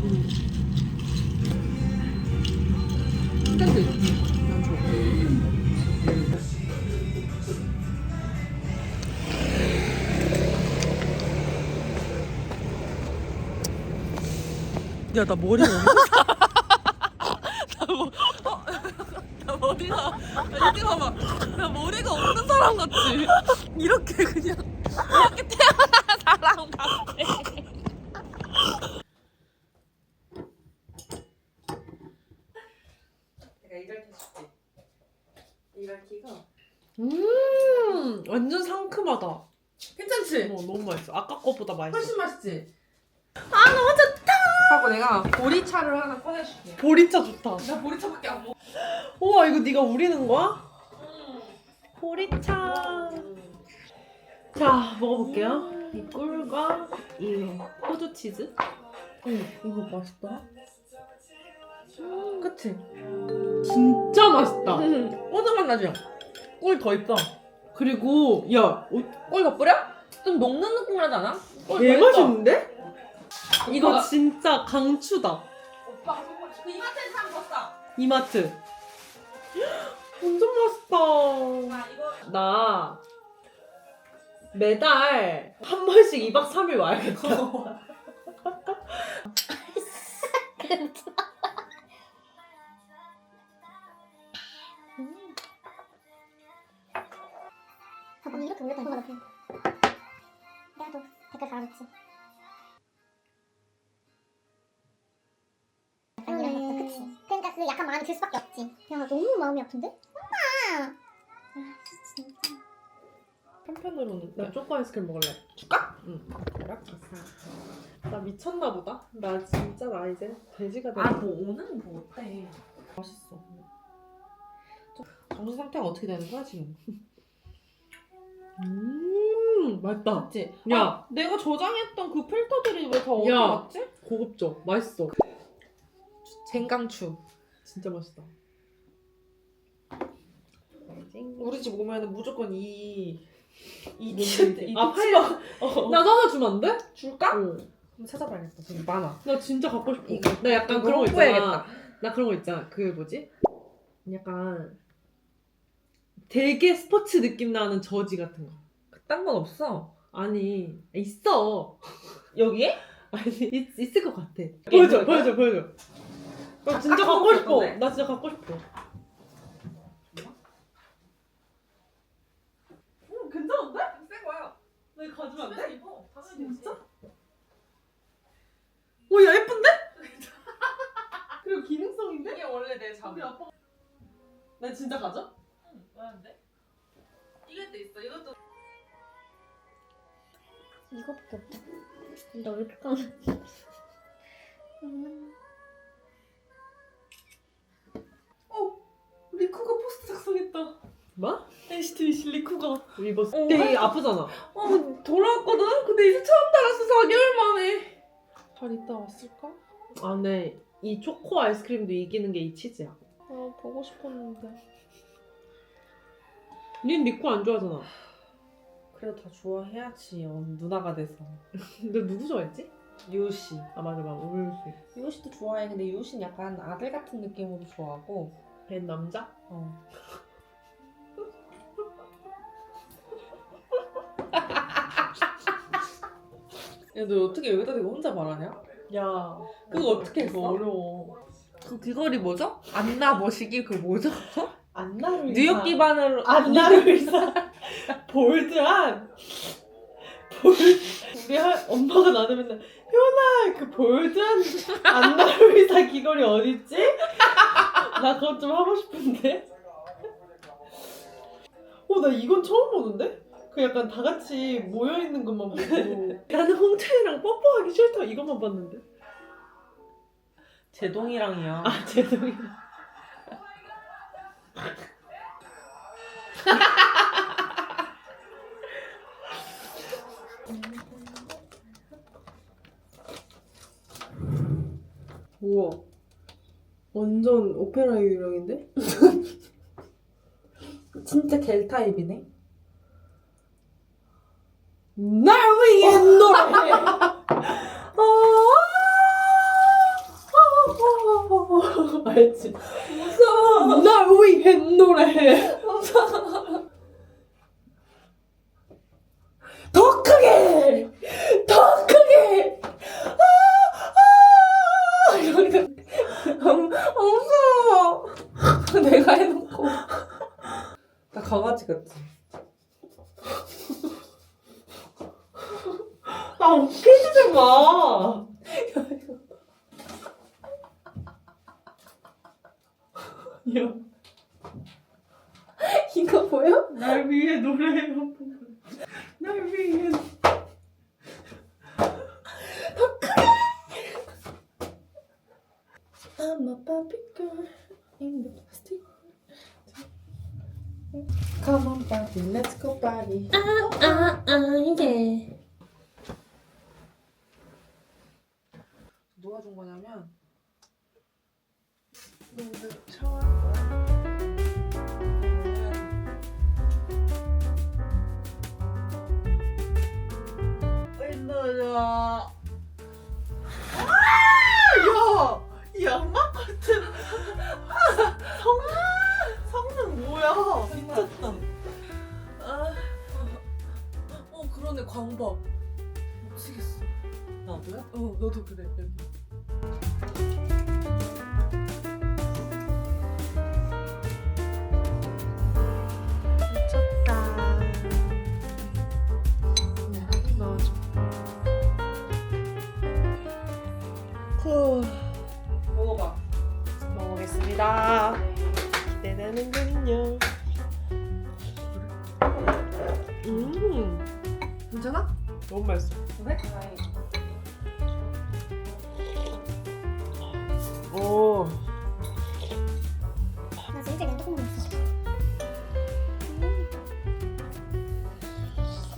상태. 스탠드. 난 좋아. 야, 나 머리가 나, 뭐, 어, 나 머리가 이렇게 봐봐. 나 머리가 없는 사람 같지? 이렇게 태어난 사람 같아. 내가 음, 완전 상큼하다. 괜찮지? 어, 너무 맛있어. 아까 거보다 맛있어. 훨씬 맛있지? 아 너무 좋다. 하고 내가 보리차를 하나 꺼내줄게. 보리차 좋다. 나 보리차밖에 안 먹어. 우와, 이거 네가 우리는 거야? 보리차. 자, 먹어볼게요. 이 꿀과 이 호두 치즈. 응, 이거 맛있다. 그치? 진짜 맛있다. 호두 맛 나죠? 꿀더 있어. 그리고 야, 꿀 더 뿌려? 좀 녹는 느낌 나지 않아? 꿀개더 있어. 맛있는데? 이거 오빠가- 진짜 강추다. 오빠가 선물 그 이마트에서 더 싸. 이마트. 완전 맛있다. 아 이거 나 매달 한 번씩 2박 3일 와야겠다. 봐봐 이렇게 올렸다 이거 같아 내가 또 댓글 달아줬지 음, 그치 그러니까 그 약간 마음이 들 수밖에 없지 야 너무 마음이 아픈데? 엄마 아 진짜 한편으로는 나 초코 아이스크림 먹을래. 줄까? 응. 그래? 나 미쳤나 보다. 나 진짜 나 이제 돼지가 돼. 아뭐 오는 뭐 어때? 맛있어. 정신 상태가 어떻게 되는 거야 지금? 음 맛있다. 맞지? 야. 아, 내가 저장했던 그 필터들이 왜 다 어디 야. 갔지? 고급져. 맛있어. 쟁강추. 진짜 맛있다. 우리 집 오면은 무조건 이. 이이 아, 팔려. 어. 나 하나 주면 안 돼? 줄까? 어. 한번 찾아봐야겠다. 저기 많아. 나 진짜 갖고 싶어. 이거, 나 약간 그런 거 홍보해야겠다. 있잖아. 나 그런 거 있잖아. 그 뭐지? 약간 되게 스포츠 느낌 나는 저지 같은 거. 딴 건 없어. 아니 있어. 여기에? 아니 있, 있을 것 같아. 보여줘, 보여줘, 보여줘. 나 진짜 아, 갖고 갖고 싶어. 나 진짜 갖고 싶어. 어, 괜찮은데? 센 거야. 나 가지면 안 돼? 집에서 입어. 당연히 진짜? 되지. 오, 야 예쁜데? 그리고 기능성인데? 이게 원래 내 우리 잠이. 아빠. 나 진짜 가져? 응, 왜안 돼? 이것도 있어. 이것도 이거밖에 없다 나 왜 이렇게 까매 음. 리쿠가 포스트 작성했다. 뭐? NCT 위시 리쿠가 리버스. 어, 되게 할- 아프잖아. 어 돌아왔거든. 근데 이제 처음 달았어. 4개월 만에. 잘 있다 왔을까? 아, 네. 이 초코 아이스크림도 이기는 게 이 치즈야. 아 보고 싶었는데. 닌 리쿠 안 좋아하잖아. 그래도 다 좋아해야지. 어, 누나가 돼서. 근데 누구 좋아했지? 유시. 아 맞아 맞아 우울씨. 유시도 좋아해. 근데 유시는 약간 아들 같은 느낌으로 좋아하고. 벤 남자? 어. 야, 너 어떻게 여기다 대고 혼자 말하냐? 야 그거 어떻게 했어? 어려워. 그 귀걸이 뭐죠? 안나 머시기 그 뭐죠? 안나루 뉴욕 기반으로 안나루 이사 볼드한 볼 우리 할 엄마가 나는 맨날 효나 그 볼드한 안나루 이사 귀걸이 어딨지? 나 그것 좀 하고 싶은데. 어 나 이건 처음 보는데? 그 약간 다 같이 모여 있는 것만 보고 나는 홍차이랑 뽀뽀하기 싫다 이것만 봤는데. 제동이랑이요. 아 죄송해요. 우와. 완전 오페라 유령인데? 진짜 겔 타입이네. 날 위해 노래해! 알지? 무서워. 날 위해 노래해! 더 크게! 더 크게! 아! 아! 이러니까 너무 무서워. 내가 해놓고. 나 강아지 같지? 아 웃기지 좀 마! 야, 이거 보여? 날 위해 노래 누가 준 거냐면 근데 샤워할 거야. 은너야. 야, 이 양말 같은 성 성능 뭐야? 미쳤다. 아, 어 그러네 광박. 미치겠어. 나도야? 어 너도 그래 여기. 기대되는군요. 음, 괜찮아? 너무 맛있어. 그래? 오, 나 진짜 그냥 조금 먹었어.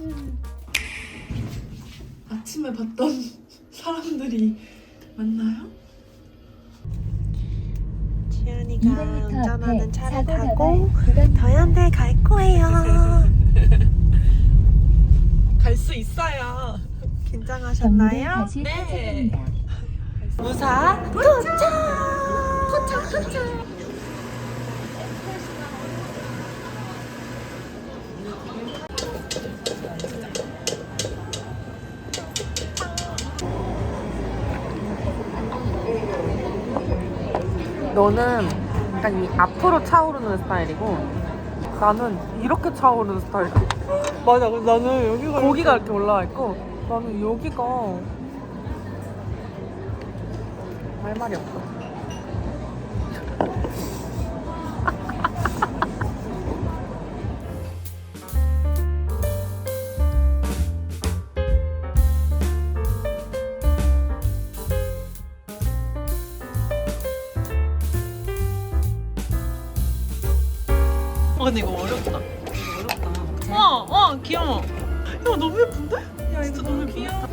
음. 아침에 봤던 사람들이 너는 약간 이 앞으로 차오르는 스타일이고 나는 이렇게 차오르는 스타일. 맞아. 나는 여기가 고기가 이렇게 올라와 있고 나는 여기가 할 말이 없어. 어, 너무 예쁜데? 야, 진짜 너무 귀여워.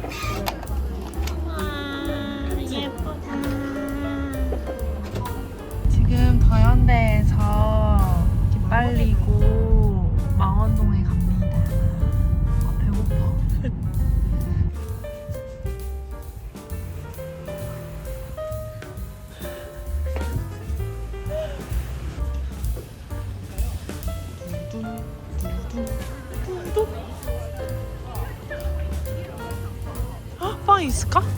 있을까?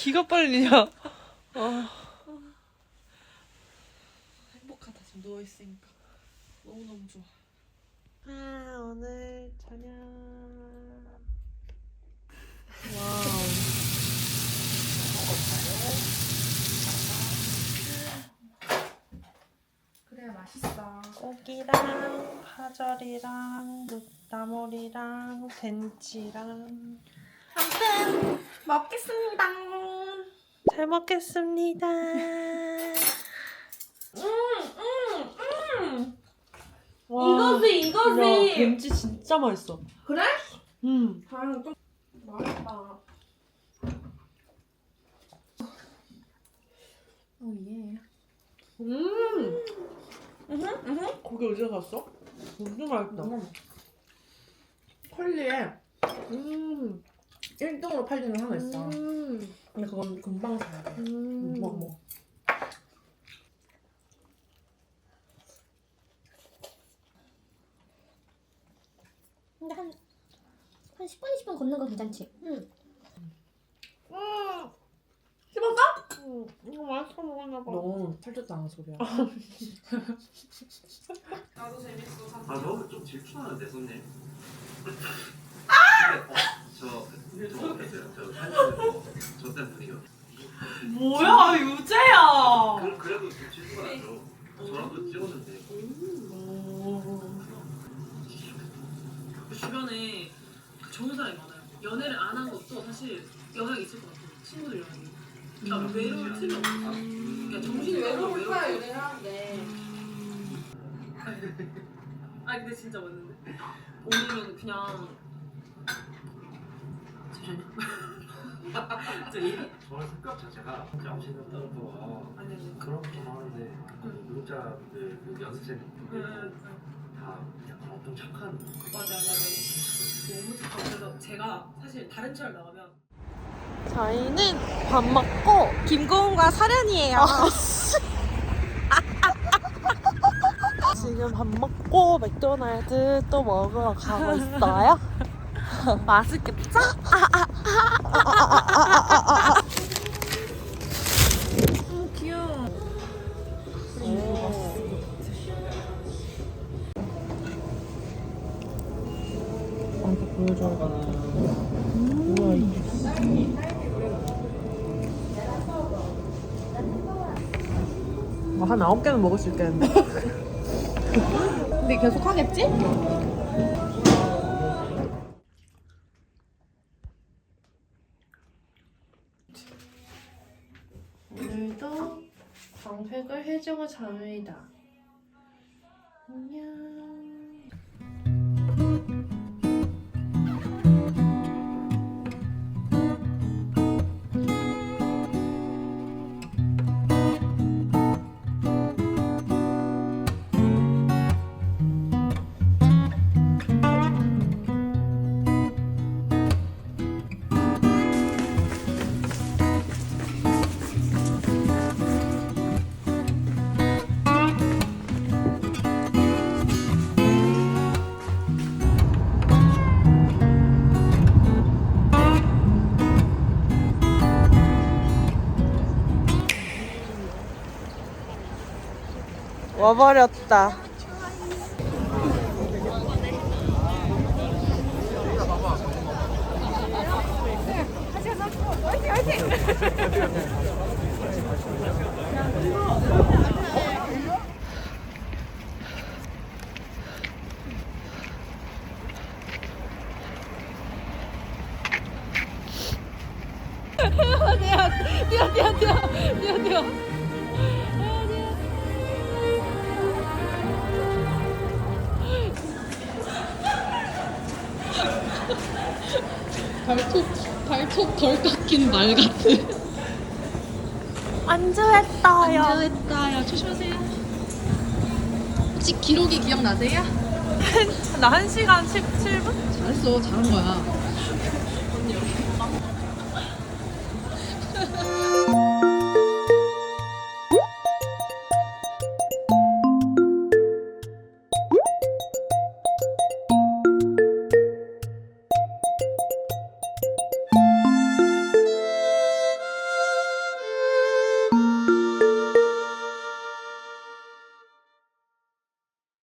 기가 빨리냐? 아. 행복하다 지금 누워 있으니까 너무 너무 좋아. 아 오늘 저녁. 와우. 그래야 맛있어. 고기랑 파절이랑 나물이랑 된치랑 아무튼 먹겠습니다. 잘 먹겠습니다. 음, 음, 음. 와. 이거지 이거지. 야, 김치 진짜 맛있어. 그래? 음. 다행히 좀 맛있다. 오 예. 음. 응, 응. 고기 어디서 샀어? 진짜 맛있다. 컬리에 음. 1등으로 팔리는 하나 있어. 음. 근데 그건 금방 사야 돼. 음. 뭐 뭐. 근데 한, 한 10분, 20분 걷는 건 괜찮지? 응. 음. 씹었어? 음. 이거 맛있어 먹었나 봐. 너 살쪘다는 소리야. 나도 재밌어. 아, 너좀 질투하는데, 손님. 아! 저, 저, 했어요. 저, 사진을 저 때문이요. 뭐야 유재야. 그, 그래도 좀 질투가 나죠. 저랑도 찍었는데. 주변에 좋은 사람이 많아요. 연애를 안 한 것도 사실 영향이 있을 것 같아요. 친구들 영향이. 그러니까 외로울 틈이 없어. 그러니까 정신이 너무 외로울 틈이 없어. 연애하는데. 아 근데 진짜 맞는데. 오늘은 그냥 잠시만요. 저 이- 저는 성격 자체가 진짜 없이는 거 아니 아니. 그런 것도 많은데, 그 노동자분들, 그 연습생분들 응, 다 약간 엄청 착한. 맞아 맞아. 너무 착하고 그래서 제가 사실 다른 차를 나가면 저희는 밥 먹고 김고은과 사련이에요. 지금 밥 먹고 맥도날드 또 먹으러 가고 있어요. 맛있겠죠? 한 아홉 개는 먹을 수 있겠는데? 근데 계속 하겠지? 오늘도 광택을 해주고 잡니다. 안녕. 와버렸다. 발톱 발톱 덜 깎인 말 같아. 안주했어요. 안녕했다요. 조심하세요. 혹시 기록이 기억나세요? 나 1시간 17분? 잘했어. 잘한 거야.